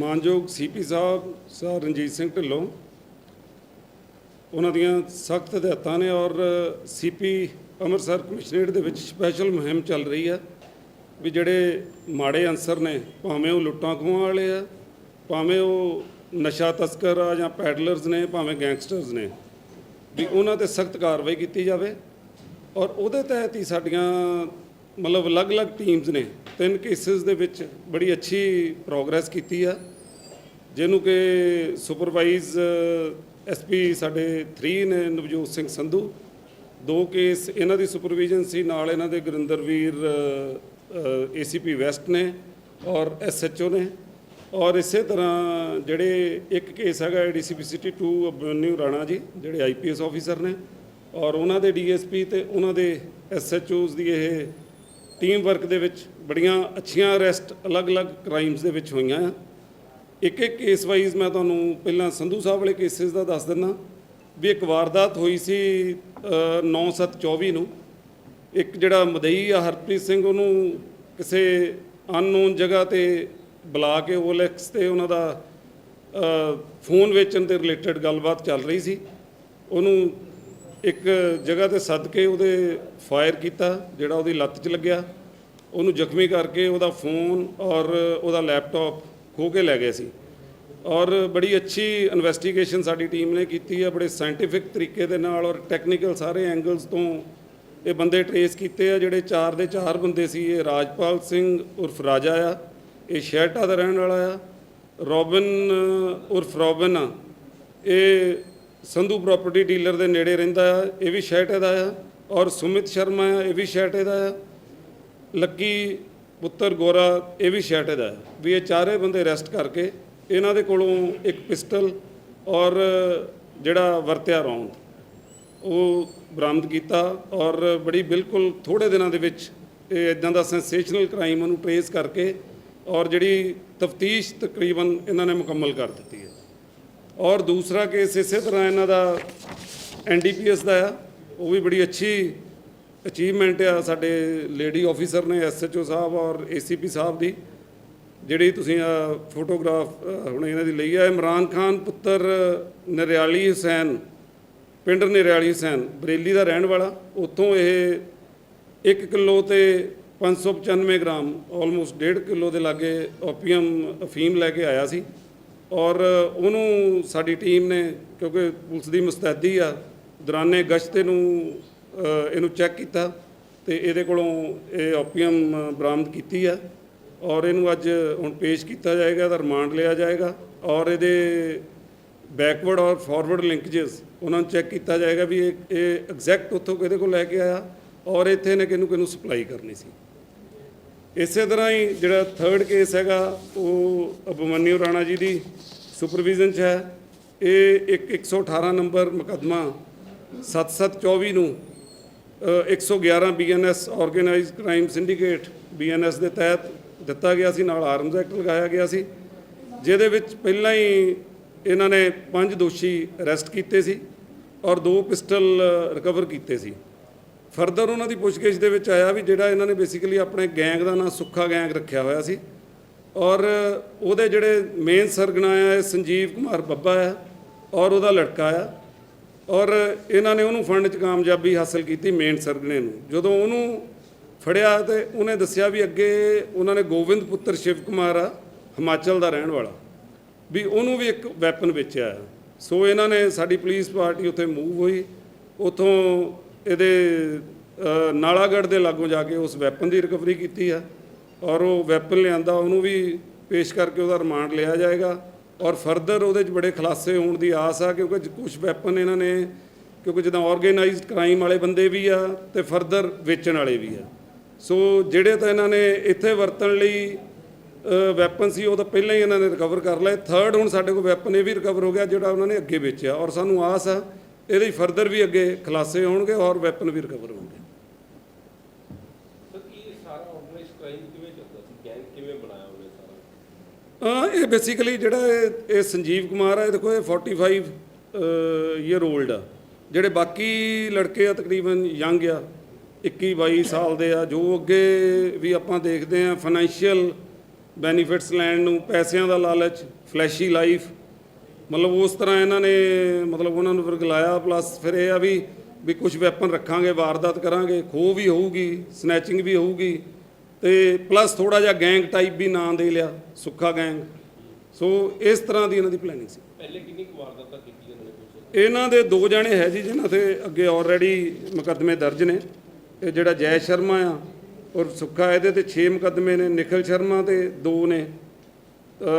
ਮਾਨਯੋਗ ਸੀਪੀ ਸਾਹਿਬ, ਸਰ ਰਣਜੀਤ ਸਿੰਘ ਢਿੱਲੋਂ, ਉਹਨਾਂ ਦੀਆਂ ਸਖਤ ਹਦਾਇਤਾਂ ਨੇ ਔਰ ਸੀਪੀ ਅੰਮ੍ਰਿਤਸਰ ਕਮਿਸ਼ਨਰੇਟ ਦੇ ਵਿੱਚ ਸਪੈਸ਼ਲ ਮੁਹਿੰਮ ਚੱਲ ਰਹੀ ਆ ਵੀ ਜਿਹੜੇ ਮਾੜੇ ਅਨਸਰ ਨੇ, ਭਾਵੇਂ ਉਹ ਲੁੱਟਾਂ ਖੋਹਾਂ ਵਾਲੇ ਆ, ਭਾਵੇਂ ਉਹ ਨਸ਼ਾ ਤਸਕਰ ਆ ਜਾਂ ਪੈਡਲਰਸ ਨੇ, ਭਾਵੇਂ ਗੈਂਗਸਟਰਸ ਨੇ, ਵੀ ਉਹਨਾਂ ਤੇ ਸਖਤ ਕਾਰਵਾਈ ਕੀਤੀ ਜਾਵੇ ਔਰ ਉਹਦੇ ਤਹਿਤ ਹੀ ਸਾਡੀਆਂ ਮਤਲਬ ਅਲੱਗ-ਅਲੱਗ ਟੀਮਸ ਨੇ, ਤਿੰਨ ਕੇਸਿਸ ਦੇ ਵਿੱਚ ਬੜੀ ਅੱਛੀ ਪ੍ਰੋਗਰੈਸ ਕੀਤੀ ਆ। ਜਿਹਨੂੰ ਕਿ ਸੁਪਰਵਾਈਜ਼ ਐਸਪੀ ਸਾਡੇ 3 ਨੇ, ਨਵਜੋਤ ਸਿੰਘ ਸੰਧੂ। ਦੋ ਕੇਸ ਇਹਨਾਂ ਦੀ ਸੁਪਰਵੀਜ਼ਨ ਸੀ, ਨਾਲ ਇਹਨਾਂ ਦੇ ਗੁਰਿੰਦਰਵੀਰ ਏਸੀਪੀ ਵੈਸਟ ਨੇ ਔਰ ਐਸਐਚਓ ਨੇ। ਔਰ ਇਸੇ ਤਰ੍ਹਾਂ ਜਿਹੜੇ ਇੱਕ ਕੇਸ ਹੈਗਾ ਏਡੀਸੀਪੀ ਸਿਟੀ 2 ਅਬਨਿਊ ਰਾਣਾ ਜੀ, ਜਿਹੜੇ ਆਈਪੀਐਸ ਆਫੀਸਰ ਨੇ। ਔਰ ਉਹਨਾਂ ਦੇ ਡੀਐਸਪੀ ਤੇ ਉਹਨਾਂ ਦੇ ਐਸਐਚਓਜ਼ ਦੀ ਇਹ ਟੀਮ ਵਰਕ ਦੇ ਵਿੱਚ ਬੜੀਆਂ ਅੱਛੀਆਂ ਅਰੈਸਟ, ਅਲੱਗ-ਅਲੱਗ ਕ੍ਰਾਈਮਸ ਦੇ ਵਿੱਚ ਹੋਈਆਂ ਆ। ਇੱਕ ਇੱਕ ਕੇਸ ਵਾਈਜ਼ ਮੈਂ ਤੁਹਾਨੂੰ ਪਹਿਲਾਂ ਸੰਧੂ ਸਾਹਿਬ ਵਾਲੇ ਕੇਸਿਸ ਦਾ ਦੱਸ ਦਿੰਦਾ। ਵੀ ਇੱਕ ਵਾਰਦਾਤ ਹੋਈ ਸੀ 9724 ਨੂੰ ਇੱਕ ਜਿਹੜਾ ਮਦਈ ਆ ਹਰਪ੍ਰੀਤ ਸਿੰਘ, ਉਹਨੂੰ ਕਿਸੇ ਅਨਨੋਨ ਜਗ੍ਹਾ ਤੇ ਬੁਲਾ ਕੇ ਓਲੈਕਸ ਤੇ ਉਹਨਾਂ ਦਾ ਫੋਨ ਵੇਚਣ ਦੇ ਰਿਲੇਟਡ ਗੱਲਬਾਤ ਚੱਲ ਰਹੀ ਸੀ। ਉਹਨੂੰ ਇੱਕ ਜਗ੍ਹਾ ਤੇ ਸੱਦ ਕੇ ਉਹਦੇ ਫਾਇਰ ਕੀਤਾ, ਜਿਹੜਾ ਉਹਦੀ ਲੱਤ 'ਚ ਲੱਗਿਆ। ਉਹਨੂੰ ਜ਼ਖਮੀ ਕਰਕੇ ਉਹਦਾ ਫੋਨ ਔਰ ਉਹਦਾ ਲੈਪਟਾਪ ਖੋ ਕੇ ਲੈ ਗਏ ਸੀ। ਔਰ ਬੜੀ ਅੱਛੀ ਇਨਵੈਸਟੀਗੇਸ਼ਨ ਸਾਡੀ ਟੀਮ ਨੇ ਕੀਤੀ ਹੈ ਬੜੇ ਸਾਇੰਟੀਫਿਕ ਤਰੀਕੇ ਦੇ ਨਾਲ ਔਰ ਟੈਕਨੀਕਲ ਸਾਰੇ ਐਂਗਲਸ ਤੋਂ ਇਹ ਬੰਦੇ ਟਰੇਸ ਕੀਤੇ ਆ, ਜਿਹੜੇ ਚਾਰ ਦੇ ਚਾਰ ਬੰਦੇ ਸੀ। ਇਹ ਰਾਜਪਾਲ ਸਿੰਘ ਉਰਫ ਰਾਜਾ ਆ, ਇਹ ਸ਼ਹਿਰਟਾ ਦਾ ਰਹਿਣ ਵਾਲਾ ਆ, ਰੋਬਿਨ ਉਰਫ ਰੋਬਿਨ ਆ, ਇਹ ਸੰਧੂ ਪ੍ਰਾਪਰਟੀ ਡੀਲਰ ਦੇ ਨੇੜੇ ਰਹਿੰਦਾ ਆ, ਇਹ ਵੀ ਸ਼ਹਿਟੇ ਦਾ ਆ, ਔਰ ਸੁਮਿਤ ਸ਼ਰਮਾ ਆ, ਇਹ ਵੀ ਸ਼ਹਿਰਟੇ ਦਾ ਆ। ਲੱਕੀ ਪੁੱਤਰ ਗੋਰਾ ਇਹ ਵੀ ਸ਼ਹਿਟੇ ਦਾ ਹੈ ਵੀ ਇਹ ਚਾਰੇ ਬੰਦੇ ਅਰੈਸਟ ਕਰਕੇ ਇਹਨਾਂ ਦੇ ਕੋਲੋਂ ਇੱਕ ਪਿਸਟਲ ਔਰ ਜਿਹੜਾ ਵਰਤਿਆ ਰੌਂਦ, ਉਹ ਬਰਾਮਦ ਕੀਤਾ ਔਰ ਬੜੀ ਬਿਲਕੁਲ ਥੋੜੇ ਦਿਨਾਂ ਦੇ ਵਿੱਚ ਇਹ ਇਦਾਂ ਦਾ ਸੈਂਸੇਸ਼ਨਲ ਕ੍ਰਾਈਮ ਨੂੰ ਟ੍ਰੇਸ ਕਰਕੇ ਔਰ ਜਿਹੜੀ ਤਫਤੀਸ਼ ਤਕਰੀਬਨ ਇਹਨਾਂ ਨੇ ਮੁਕੰਮਲ ਕਰ ਦਿੱਤੀ ਹੈ। ਔਰ ਦੂਸਰਾ ਕੇਸ ਇਸੇ ਤਰ੍ਹਾਂ ਇਹਨਾਂ ਦਾ ਐਨਡੀਪੀਐਸ ਦਾ ਆ, ਉਹ ਵੀ ਬੜੀ ਅੱਛੀ ਅਚੀਵਮੈਂਟ ਆ ਸਾਡੇ ਲੇਡੀ ਆਫੀਸਰ ਨੇ ਐਸਐਚਓ ਸਾਹਿਬ ਔਰ ਏਸੀਪੀ ਸਾਹਿਬ ਦੀ, ਜਿਹੜੀ ਤੁਸੀਂ ਆ ਫੋਟੋਗ੍ਰਾਫ ਹੁਣ ਇਹਨਾਂ ਦੀ ਲਈ ਆ ਇਮਰਾਨ ਖਾਨ ਪੁੱਤਰ ਨਰਿਆਲੀ ਹੁਸੈਨ, ਪਿੰਡ ਨਰਿਆਲੀ ਹੁਸੈਨ, ਬਰੇਲੀ ਦਾ ਰਹਿਣ ਵਾਲਾ, ਉੱਥੋਂ ਇਹ 1 ਕਿਲੋ ਤੇ 595 ਗ੍ਰਾਮ ਆਲਮੋਸਟ 1.5 ਕਿਲੋ ਦੇ ਲਾਗੇ ਓਪੀਅਮ ਅਫੀਮ ਲੈ ਕੇ ਆਇਆ ਸੀ ਔਰ ਉਹਨੂੰ ਸਾਡੀ ਟੀਮ ਨੇ, ਕਿਉਂਕਿ ਪੁਲਿਸ ਦੀ ਮੁਸਤੈਦੀ ਆ, ਦੌਰਾਨੇ ਗਸ਼ਤ ਨੂੰ ਇਹਨੂੰ ਚੈੱਕ ਕੀਤਾ ਤੇ ਇਹਦੇ ਕੋਲੋਂ ਇਹ ਓਪੀਅਮ ਬਰਾਮਦ ਕੀਤੀ ਆ ਔਰ ਇਹਨੂੰ ਅੱਜ ਹੁਣ ਪੇਸ਼ ਕੀਤਾ ਜਾਏਗਾ, ਇਹਦਾ ਰਿਮਾਂਡ ਲਿਆ ਜਾਏਗਾ ਔਰ ਇਹਦੇ ਬੈਕਵਰਡ ਔਰ ਫਾਰਵਰਡ ਲਿੰਕੇजेस ਉਹਨਾਂ ਨੂੰ ਚੈੱਕ ਕੀਤਾ ਜਾਏਗਾ ਵੀ ਇਹ ਇਹ ਐਗਜ਼ੈਕਟ ਉੱਥੋਂ ਕਿਹਦੇ ਕੋਲ ਲੈ ਕੇ ਆਇਆ ਔਰ ਇੱਥੇ ਨੇ ਕਿਹਨੂੰ ਕਿਹਨੂੰ ਸਪਲਾਈ ਕਰਨੀ ਸੀ। ਇਸੇ ਤਰ੍ਹਾਂ ਹੀ ਜਿਹੜਾ ਥਰਡ ਕੇਸ ਹੈਗਾ, ਉਹ ਅਭਮਨਿਊ ਰਾਣਾ ਜੀ ਦੀ ਸੁਪਰਵਿਜ਼ਨ 'ਚ ਹੈ। ਇਹ ਇੱਕ 118 ਨੰਬਰ ਮੁਕੱਦਮਾ 7724 ਨੂੰ 111 BNS organised crime syndicate BNS ਦੇ ਤਹਿਤ ਦਿੱਤਾ ਗਿਆ ਸੀ, ਨਾਲ ਆਰਮਜ਼ ਐਕਟ ਲਗਾਇਆ ਗਿਆ ਸੀ, ਜਿਹਦੇ ਵਿੱਚ ਪਹਿਲਾਂ ਹੀ ਇਹਨਾਂ ਨੇ ਪੰਜ ਦੋਸ਼ੀ ਅਰੈਸਟ ਕੀਤੇ ਸੀ ਔਰ ਦੋ ਪਿਸਟਲ ਰਿਕਵਰ ਕੀਤੇ ਸੀ। ਫਰਦਰ ਉਹਨਾਂ ਦੀ ਪੁੱਛਗਿੱਛ ਦੇ ਵਿੱਚ ਆਇਆ ਵੀ ਜਿਹੜਾ ਇਹਨਾਂ ਨੇ ਬੇਸਿਕਲੀ ਆਪਣੇ ਗੈਂਗ ਦਾ ਨਾਂ ਸੁੱਖਾ ਗੈਂਗ ਰੱਖਿਆ ਹੋਇਆ ਸੀ ਔਰ ਉਹਦੇ ਜਿਹੜੇ ਮੇਨ ਸਰਗਨਾ ਆ, ਇਹ ਸੰਜੀਵ ਕੁਮਾਰ ਬੱਬਾ ਆ ਔਰ ਉਹਦਾ ਲੜਕਾ ਆ। ਔਰ ਇਹਨਾਂ ਨੇ ਉਹਨੂੰ ਫੜਨ 'ਚ ਕਾਮਯਾਬੀ ਹਾਸਲ ਕੀਤੀ ਮੇਨ ਸਰਗਣੇ ਨੂੰ। ਜਦੋਂ ਉਹਨੂੰ ਫੜਿਆ ਤੇ ਉਹਨੇ ਦੱਸਿਆ ਵੀ ਅੱਗੇ ਉਹਨਾਂ ਨੇ ਗੋਬਿੰਦ ਪੁੱਤਰ ਸ਼ਿਵ ਕੁਮਾਰ ਆ ਹਿਮਾਚਲ ਦਾ ਰਹਿਣ ਵਾਲਾ ਵੀ ਉਹਨੂੰ ਵੀ ਇੱਕ ਵੈਪਨ ਵੇਚਿਆ ਹੈ। ਸੋ ਇਹਨਾਂ ਨੇ ਸਾਡੀ ਪੁਲਿਸ ਪਾਰਟੀ ਉੱਥੇ ਮੂਵ ਹੋਈ। ਉਥੋਂ ਇਹਦੇ ਅ, ਨਾਲਾਗੜ੍ਹ ਦੇ ਲਾਗੋਂ ਜਾ ਕੇ ਉਸ ਵੈਪਨ ਦੀ ਰਿਕਵਰੀ ਕੀਤੀ ਆ। ਔਰ ਉਹ ਵੈਪਨ ਲਿਆਂਦਾ ਉਹਨੂੰ ਵੀ ਪੇਸ਼ ਕਰਕੇ ਉਹਦਾ ਰਿਮਾਂਡ ਲਿਆ ਜਾਏਗਾ। ਔਰ ਫਰਦਰ ਉਹਦੇ 'ਚ ਬੜੇ ਖੁਲਾਸੇ ਹੋਣ ਦੀ ਆਸ ਆ, ਕਿਉਂਕਿ ਕੁਝ ਵੈਪਨ ਇਹਨਾਂ ਨੇ, ਕਿਉਂਕਿ ਜਿੱਦਾਂ ਆਰਗੇਨਾਈਜ਼ਡ ਕ੍ਰਾਈਮ ਵਾਲੇ ਬੰਦੇ ਵੀ ਆ ਤੇ ਫਰਦਰ ਵੇਚਣ ਵਾਲੇ ਵੀ ਆ। ਸੋ ਜਿਹੜੇ ਤਾਂ ਇਹਨਾਂ ਨੇ ਇੱਥੇ ਵਰਤਣ ਲਈ ਵੈਪਨ ਸੀ, ਉਹ ਤਾਂ ਪਹਿਲਾਂ ਹੀ ਇਹਨਾਂ ਨੇ ਰਿਕਵਰ ਕਰ ਲਏ। ਥਰਡ ਹੁਣ ਸਾਡੇ ਕੋਲ ਵੈਪਨ ਇਹ ਵੀ ਰਿਕਵਰ ਹੋ ਗਿਆ, ਜਿਹੜਾ ਉਹਨਾਂ ਨੇ ਅੱਗੇ ਵੇਚਿਆ। ਔਰ ਸਾਨੂੰ ਆਸ ਆ, ਇਹਦੇ ਫਰਦਰ ਵੀ ਅੱਗੇ ਖੁਲਾਸੇ ਹੋਣਗੇ ਔਰ ਵੈਪਨ ਵੀ ਰਿਕਵਰ ਹੋਣਗੇ ਸਰ ਇਹ ਸਾਰਾ ਆਰਗੇਨਾਈਜ਼ ਕ੍ਰਾਈਮ ਕਿਵੇਂ ਚੱਲਦਾ ਸੀ ਗੈਂਗ ਕਿਵੇਂ ਬਣਾਇਆ ਉਹਨੇ ਸਾਰਾ ਹਾਂ ਇਹ ਬੇਸਿਕਲੀ ਜਿਹੜਾ ਇਹ ਇਹ ਸੰਜੀਵ ਕੁਮਾਰ ਹੈ ਇਹ ਦੇਖੋ, ਇਹ 45 ਈਅਰ 올ਡ ਆ। ਜਿਹੜੇ ਬਾਕੀ ਲੜਕੇ ਆ, ਤਕਰੀਬਨ ਯੰਗ ਆ 21 22 ਸਾਲ ਦੇ ਆ, ਜੋ ਅੱਗੇ ਵੀ ਆਪਾਂ ਦੇਖਦੇ ਆ ਫਾਈਨੈਂਸ਼ੀਅਲ ਬੈਨੀਫਿਟਸ ਲੈਣ ਨੂੰ, ਪੈਸਿਆਂ ਦਾ ਲਾਲਚ ਫਲੈਸ਼ੀ ਲਾਈਫ ਮਤਲਬ ਉਸ ਤਰ੍ਹਾਂ ਇਹਨਾਂ ਨੇ, ਮਤਲਬ ਉਹਨਾਂ ਨੂੰ ਵਰਗਲਾਇਆ ਪਲੱਸ ਫਿਰ ਇਹ ਆ ਵੀ ਵੀ ਕੁਝ ਵੈਪਨ ਰੱਖਾਂਗੇ, ਵਾਰਦਾਤ ਕਰਾਂਗੇ, ਖੋਹ ਵੀ ਹੋਊਗੀ ਸਨੈਚਿੰਗ ਵੀ ਹੋਊਗੀ ਤੇ ਪਲੱਸ ਥੋੜਾ ਜਿਹਾ ਗੈਂਗ ਟਾਈਪ ਵੀ ਨਾਂ ਦੇ ਲਿਆ ਸੁੱਖਾ ਗੈਂਗ ਸੋ ਇਸ ਤਰ੍ਹਾਂ ਦੀ ਇਹਨਾਂ ਦੀ ਪਲੈਨਿੰਗ ਸੀ। ਪਹਿਲੇ ਕਿੰਨੀ ਕੁ ਵਾਰਦਾਤਾਂ ਕੀਤੀਆਂ ਨੇ ਕੁਝ ਇਹਨਾਂ ਦੇ ਦੋ ਜਣੇ ਹੈ ਜੀ ਜਿਨ੍ਹਾਂ ਤੇ ਅੱਗੇ ਆਲਰੇਡੀ ਮੁਕੱਦਮੇ ਦਰਜ ਨੇ। ਇਹ ਜਿਹੜਾ ਜੈ ਸ਼ਰਮਾ ਆ ਔਰ ਸੁੱਖਾ ਇਹਦੇ ਤੇ 6 ਮੁਕੱਦਮੇ ਨੇ ਨਿਖਲ ਸ਼ਰਮਾ ਤੇ ਦੋ ਨੇ ਅ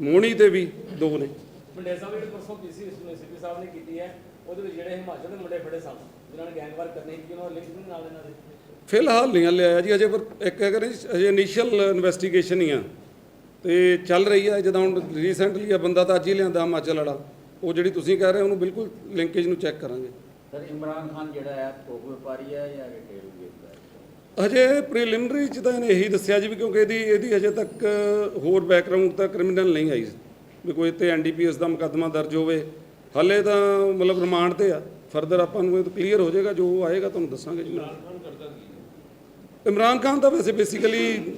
ਮੋਣੀ ਤੇ ਵੀ ਦੋ ਨੇ। ਮੁੰਡੇ ਸਾਹਿਬ ਜਿਹੜੇ ਪਰਸੋਂ ਪੀਸੀ ਸੀਪੀ ਸਾਹਿਬ ਨੇ ਕੀਤੀ ਹੈ ਉਹਦੇ ਵਿੱਚ ਜਿਹੜੇ ਹਿਮਾਚਲ ਦੇ ਮੁੰਡੇ ਫੜੇ ਸਨ ਜਿਨ੍ਹਾਂ ਨੇ ਗੈਂਗ ਵਾਰ ਕਰਨੀ ਸੀ ਉਹਨਾਂ ਲਿੰਕ ਨਾਲ ਇਹਨਾਂ ਦੇ। ਫਿਲਹਾਲ ਨਹੀਂ ਆਇਆ ਜੀ ਅਜੇ ਪਰ ਇੱਕ ਹੈਗਾ ਨਾ ਅਜੇ ਇਨੀਸ਼ੀਅਲ ਇਨਵੈਸਟੀਗੇਸ਼ਨ ਹੀ ਆ। ਤੇ ਚੱਲ ਰਹੀ ਆ ਜਦੋਂ ਹੁਣ ਰੀਸੈਂਟਲੀ ਆ ਬੰਦਾ ਤਾਂ ਅੱਜ ਹੀ ਲਿਆਂਦਾ ਹਿਮਾਚਲ ਵਾਲਾ। ਉਹ ਜਿਹੜੀ ਤੁਸੀਂ ਕਹਿ ਰਹੇ ਹੋ ਉਹਨੂੰ ਬਿਲਕੁਲ ਲਿੰਕੇਜ ਨੂੰ ਚੈੱਕ ਕਰਾਂਗੇ। ਸਰ ਇਮਰਾਨ ਖਾਨ ਜਿਹੜਾ ਹੈ ਥੋਕ ਵਪਾਰੀ ਹੈ ਜਾਂ ਰਿਟੇਲ ਵੇਚਦਾ ਹੈ? ਹਜੇ ਪ੍ਰੀਲਿਮਿਨਰੀ ਚ ਤਾਂ ਇਹਨੇ ਇਹੀ ਦੱਸਿਆ ਜੀ ਵੀ ਕਿਉਂਕਿ ਇਹਦੀ ਇਹਦੀ ਹਜੇ ਤੱਕ ਹੋਰ ਬੈਕਗ੍ਰਾਉਂਡ ਤਾਂ ਕ੍ਰਿਮੀਨਲ ਨਹੀਂ ਆਈ। ਵੀ ਕੋਈ ਤੇ ਐਨਡੀਪੀਐਸ ਦਾ ਮੁਕੱਦਮਾ ਦਰਜ ਹੋਵੇ। ਹਾਲੇ ਤਾਂ ਮਤਲਬ ਰਿਮਾਂਡ ਤੇ ਆ। ਫਰਦਰ ਆਪਾਂ ਨੂੰ ਇਹ ਕਲੀਅਰ ਹੋ ਜਾਏਗਾ ਜੋ ਆਏਗਾ ਤੁਹਾਨੂੰ ਦੱਸਾਂਗੇ ਜੀ। ਇਮਰਾਨ ਖਾਨ ਤਾਂ ਵੈਸੇ ਬੇਸਿਕਲੀ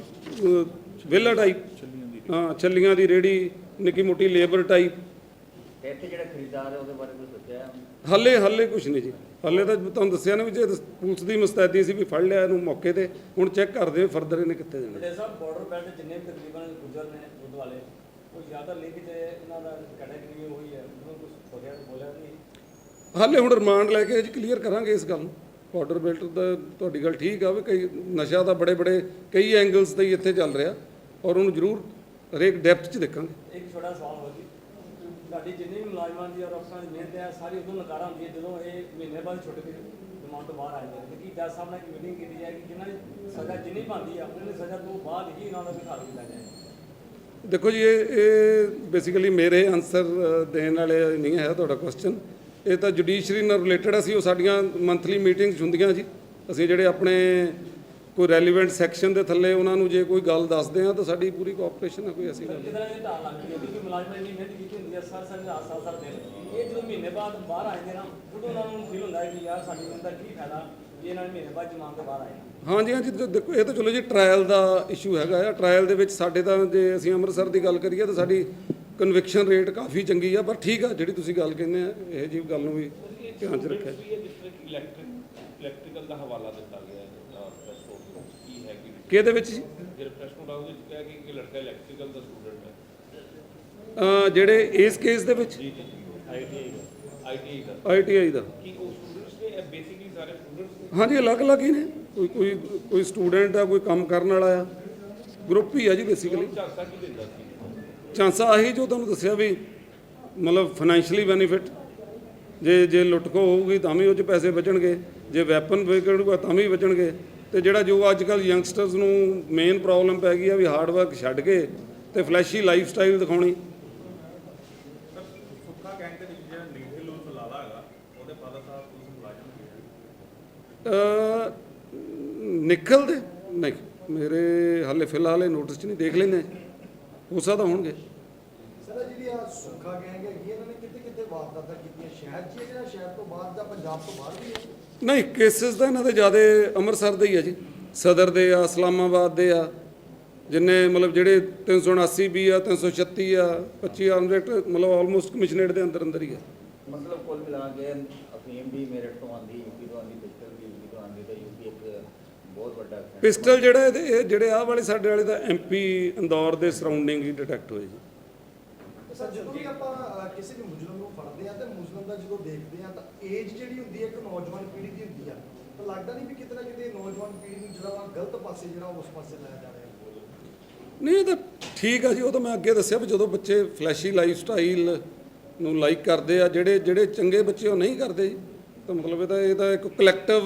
ਵਿਲਾ ਟਾਈਪ ਹਾਂ ਛੱਲੀਆਂ ਦੀ ਰੇੜੀ ਨਿੱਕੀ ਮੋਟੀ ਲੇਬਰ ਟਾਈਪ ਇੱਥੇ ਜਿਹੜਾ ਖਰੀਦਦਾਰ ਹੈ ਉਹਦੇ ਬਾਰੇ ਕੁਝ ਸੋਚਿਆ ਹੈ? ਹਾਲੇ ਹਾਲੇ ਕੁਝ ਨਹੀਂ ਜੀ। ਹਾਲੇ ਤਾਂ ਤੁਹਾਨੂੰ ਦੱਸਿਆ ਨਾ ਵੀ ਜੇ ਪੁਲਿਸ ਦੀ ਮੁਸਤੈਦੀ ਸੀ ਵੀ ਫੜ ਲਿਆ ਇਹਨੂੰ ਮੌਕੇ ਤੇ ਹੁਣ ਚੈੱਕ ਕਰਦੇ ਫਰਦਰ ਇਹਨੇ ਕਿੱਥੇ ਜਾਣਾ। ਮੁੰਡੇ ਸਾਹਿਬ ਬਾਰਡਰ ਬੈਲਟ ਜਿੰਨੇ ਵੀ ਤਕਰੀਬਨ ਗੁਜਰ ਨੇ ਦੁੱਧ ਵਾਲੇ ਉਹ ਜ਼ਿਆਦਾ ਲਿੰਕ ਤੇ ਇਹਨਾਂ ਦਾ ਕੈਟਾਗਰੀ ਹੋਈ ਹੈ ਉਹਨਾਂ ਕੁਝ ਬੋਲਿਆ ਬੋਲਿਆ ਨਹੀਂ। ਹਾਲੇ ਹੁਣ ਰਿਮਾਂਡ ਲੈ ਕੇ ਜੀ ਕਲੀਅਰ ਕਰਾਂਗੇ ਇਸ ਗੱਲ ਨੂੰ। ਬਾਰਡਰ ਬੈਲਟ ਦਾ ਤੁਹਾਡੀ ਗੱਲ ਠੀਕ ਆ ਵੀ ਕਈ ਨਸ਼ਾ ਤਾਂ ਬੜੇ ਬੜੇ ਕਈ ਐਂਗਲਸ ਤੇ ਹੀ ਇੱਥੇ ਚੱਲ ਰਿਹਾ ਔਰ ਉਹਨੂੰ ਜ਼ਰੂਰ ਹਰੇਕ ਡੈਪਥ 'ਚ ਦੇਖਾਂਗੇ। ਇੱਕ ਛੋਟਾ ਸਵਾਲ ਹੋ ਜੀ। ਤੁਹਾਡੀ ਜਿੰਨੀ ਵੀ ਮੁਲਾਜ਼ਮਾਂ ਦੀ ਔਰ ਅਫਸਰਾਂ ਦੀ ਮਿਹਨਤ ਹੈ ਸਾਰੀ ਉਦੋਂ ਨਕਾਰਾ ਹੁੰਦੀ ਹੈ ਜਦੋਂ ਇਹ ਮਹੀਨੇ ਬਾਅਦ ਛੁੱਟ ਕੇ ਰਿਮਾਂਡ ਤੋਂ ਬਾਹਰ ਆ ਜਾਂਦੇ ਕਿ ਜੱਜ ਸਾਹਿਬ ਨਾਲ ਇੱਕ ਮੀਟਿੰਗ ਕੀਤੀ ਜਾਏ ਕਿ ਜਿਨ੍ਹਾਂ ਦੀ ਸਜ਼ਾ ਜਿੰਨੀ ਬਣਦੀ ਹੈ ਉਹਨਾਂ ਦੀ ਸਜ਼ਾ ਤੋਂ ਬਾਅਦ ਹੀ ਇਹਨਾਂ ਦਾ ਵਿਖਾਲ ਕੀਤਾ ਜਾਏ ਦੇਖੋ ਜੀ ਇਹ ਇਹ ਬੇਸਿਕਲੀ ਮੇਰੇ ਆਨਸਰ ਦੇਣ ਵਾਲੇ ਨਹੀਂ ਹੈ ਤੁਹਾਡਾ ਕੁਐਸਚਨ ਇਹ ਤਾਂ ਜੁਡੀਸ਼ਰੀ ਨਾਲ ਰਿਲੇਟਡ ਅਸੀਂ ਉਹ ਸਾਡੀਆਂ ਮੰਥਲੀ ਮੀਟਿੰਗਸ ਹੁੰਦੀਆਂ ਜੀ। ਅਸੀਂ ਜਿਹੜੇ ਆਪਣੇ ਕੋਈ ਰੈਲੀਵੈਂਟ ਸੈਕਸ਼ਨ ਦੇ ਥੱਲੇ ਉਹਨਾਂ ਨੂੰ ਜੇ ਕੋਈ ਗੱਲ ਦੱਸਦੇ ਆ ਤਾਂ ਸਾਡੀ ਪੂਰੀ ਕੋਆਪਰੇਸ਼ਨ ਹੈ ਕੋਈ ਐਸੀ ਗੱਲ ਨਹੀਂ। ਕਿਦਾਂ ਇਹ ਢਾਲ ਲੱਗਦੀ ਹੈ? ਕਿ ਮੁਲਾਜ਼ਮਾਂ ਇੰਨੀ ਮਿਹਨਤ ਕੀਤੀ ਹੁੰਦੀ ਹੈ ਸਰ ਸਰ ਰਾਤ ਸਾਲ ਸਰ ਦਿਨ। ਇਹ ਜਦੋਂ ਮਹੀਨੇ ਬਾਅਦ ਬਾਹਰ ਆ ਜਾਂਦੇ ਨਾ ਉਦੋਂ ਉਹਨਾਂ ਨੂੰ ਫੀਲ ਹੁੰਦਾ ਹੈ ਕਿ ਯਾਰ ਸਾਡੀ ਮਿਹਨਤ ਦਾ ਕੀ ਫਾਇਦਾ ਜੇ ਇਹਨਾਂ ਨੇ ਮਹੀਨੇ ਬਾਅਦ ਜਮਾਨ ਤੋਂ ਬਾਹਰ ਆਏ। ਹਾਂਜੀ ਹਾਂਜੀ ਦੇਖੋ ਇਹ ਤਾਂ ਚਲੋ ਜੀ ਟ੍ਰਾਇਲ ਦਾ ਇਸ਼ੂ ਹੈਗਾ ਆ। ਟ੍ਰਾਇਲ ਦੇ ਵਿੱਚ ਸਾਡੇ ਤਾਂ ਜੇ ਅਸੀਂ ਅੰਮ੍ਰਿਤਸਰ ਦੀ ਗੱਲ ਕਰੀਏ ਤਾਂ ਸਾਡੀ ਕਨਵਿਕਸ਼ਨ ਰੇਟ ਕਾਫੀ ਚੰਗੀ ਆ ਪਰ ਠੀਕ ਆ ਜਿਹੜੀ ਤੁਸੀਂ ਗੱਲ ਕਹਿੰਦੇ ਆ ਇਹ ਜੀ ਗੱਲ ਨੂੰ ਵੀ ਧਿਆਨ 'ਚ ਰੱਖਿਆ ਇਲੈਕਟ੍ਰੀਕਲ ਦਾ ਹਵਾਲਾ ਦਿੱਤਾ ਗਿਆ ਕੀ ਹੈ ਕਿਹਦੇ ਵਿੱਚ ਜੀ? ਜਿਹੜੇ ਇਸ ਕੇਸ ਦੇ ਵਿੱਚ? ਆਈਟੀਆਈ ਦਾ। ਹਾਂਜੀ ਅਲੱਗ-ਅਲੱਗ ਹੀ ਨੇ। ਕੋਈ ਕੋਈ ਕੋਈ ਸਟੂਡੈਂਟ ਆ ਕੋਈ ਕੰਮ ਕਰਨ ਵਾਲਾ ਆ। ਗਰੁੱਪ ਹੀ ਆ ਜੀ ਬੇਸਿਕਲੀ ਚਾਂਸਾ ਆਹੀ ਜੋ ਤੁਹਾਨੂੰ ਦੱਸਿਆ ਵੀ ਮਤਲਬ ਫਾਈਨੈਂਸ਼ੀਅਲੀ ਬੈਨੀਫਿਟ ਜੇ ਜੇ ਲੁੱਟਖੋ ਹੋਊਗੀ ਤਾਂ ਵੀ ਉਹ 'ਚ ਪੈਸੇ ਬਚਣਗੇ, ਜੇ ਵੈਪਨ ਵਿਕਣਗਾ ਤਾਂ ਵੀ ਬਚਣਗੇ, ਤੇ ਜਿਹੜਾ ਜੋ ਅੱਜ ਕੱਲ ਯੰਗਸਟਰਸ ਨੂੰ ਮੇਨ ਪ੍ਰੋਬਲਮ ਪੈ ਗਈ ਆ ਵੀ ਹਾਰਡ ਵਰਕ ਛੱਡ ਕੇ ਤੇ ਫਲੈਸ਼ੀ ਲਾਈਫ ਸਟਾਈਲ ਦਿਖਾਉਣੀ ਨਿਕਲਦੇ, ਨਹੀਂ, ਮੇਰੇ ਹਾਲੇ ਫਿਲਹਾਲ ਇਹ ਨੋਟਿਸ 'ਚ ਨਹੀਂ, ਦੇਖ ਲੈਂਦੇ ਹਾਂ। ਸਕਦਾ ਹੋਣਗੇ। ਸਰ ਆਹ ਜਿਹੜੀ ਆ ਸੁੱਖਾ ਗੈਂਗ ਹੈਗੀ ਇਹਨਾਂ ਨੇ ਕਿਤੇ ਕਿਤੇ ਵਾਰਦਾਤਾਂ ਕੀਤੀਆਂ? ਸ਼ਹਿਰ 'ਚ ਹੀ ਹੈ ਜਾਂ ਸ਼ਹਿਰ ਤੋਂ ਬਾਹਰ ਜਾਂ ਪੰਜਾਬ ਤੋਂ ਬਾਹਰ ਵੀ ਹੈ ਨਹੀਂ ਕੇਸਿਸ ਤਾਂ ਇਹਨਾਂ ਦੇ ਜ਼ਿਆਦਾ ਅੰਮ੍ਰਿਤਸਰ ਦੇ ਹੀ ਆ ਜੀ। ਸਦਰ ਦੇ ਆ ਇਸਲਾਮਾਬਾਦ ਦੇ ਆ ਜਿੰਨੇ ਮਤਲਬ ਜਿਹੜੇ 379 ਵੀ ਆ 336 ਆ 25 ਆਨਰੇਟ ਮਤਲਬ ਆਲਮੋਸਟ ਕਮਿਸ਼ਨਰੇਟ ਦੇ ਅੰਦਰ ਅੰਦਰ ਹੀ ਆ। ਮਤਲਬ ਕੁੱਲ ਮਿਲਾ ਕੇ ਅਫੀਮ ਵੀ ਮੇਰਠ ਤੋਂ ਆਂਦੀ ਪਿਸਟਲ ਵੀ ਯੂਪੀ ਤੋਂ ਆਂਦੀ ਤੇ ਯੂਪੀ ਇੱਕ ਬਹੁਤ ਵੱਡਾ offense ਪਿਸਟਲ ਜਿਹੜਾ ਇਹਦੇ ਇਹ ਜਿਹੜੇ ਆਹ ਵਾਲੇ ਸਾਡੇ ਵਾਲੇ ਤਾਂ ਐਮਪੀ ਇੰਦੌਰ ਦੇ ਸਰਾਊਂਡਿੰਗ ਹੀ ਡਿਟੈਕਟ ਹੋਏ ਜੀ। ਸਰ ਜਦੋਂ ਵੀ ਆਪਾਂ ਅਹ, ਕਿਸੇ ਵੀ ਮੁਜਰਮ ਨੂੰ ਫੜਦੇ ਆ ਤੇ ਮੁਜਰਮ ਦਾ ਜਦੋਂ ਦੇਖਦੇ ਆ ਤਾਂ ਏਜ ਜਿਹੜੀ ਹੁੰਦੀ ਹੈ ਇੱਕ ਨੌਜਵਾਨ ਪੀੜ੍ਹੀ ਦੀ ਹੁੰਦੀ ਆ। ਤਾਂ ਲੱਗਦਾ ਨਹੀਂ ਵੀ ਕਿਤੇ ਨਾ ਕਿਤੇ ਨੌਜਵਾਨ ਪੀੜ੍ਹੀ ਨੂੰ ਜਿਹੜਾ ਵਾ ਗਲਤ ਪਾਸੇ ਜਿਹੜਾ ਉਸ ਪਾਸੇ ਲਾਇਆ ਜਾ ਰਿਹਾ। ਹੈ ਨਹੀਂ ਇਹ ਤਾਂ ਠੀਕ ਆ ਜੀ ਉਹ ਤਾਂ ਮੈਂ ਅੱਗੇ ਦੱਸਿਆ ਵੀ ਜਦੋਂ ਬੱਚੇ ਫਲੈਸ਼ੀ ਨੂੰ ਲਾਈਕ ਕਰਦੇ ਆ ਜਿਹੜੇ ਜਿਹੜੇ ਚੰਗੇ ਬੱਚੇ ਉਹ ਨਹੀਂ ਕਰਦੇ ਜੀ। ਤਾਂ ਮਤਲਬ ਇਹ ਤਾਂ ਇਹ ਤਾਂ ਇੱਕ ਕਲੈਕਟਿਵ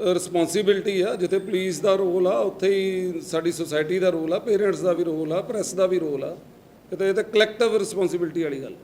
ਰਿਸਪੌਂਸਿਬਿਲਟੀ ਆ, ਜਿੱਥੇ ਪੁਲਿਸ ਦਾ ਰੋਲ ਆ, ਉੱਥੇ ਹੀ ਸਾਡੀ ਸੁਸਾਇਟੀ ਦਾ ਰੋਲ ਆ ਪੇਰੈਂਟਸ ਦਾ ਵੀ ਰੋਲ ਆ ਪ੍ਰੈਸ ਦਾ ਵੀ ਰੋਲ ਆ। ਕਿਤੇ ਇਹ ਤਾਂ ਕਲੈਕਟਿਵ ਰਿਸਪੌਂਸਿਬਿਲਟੀ ਵਾਲੀ ਗੱਲ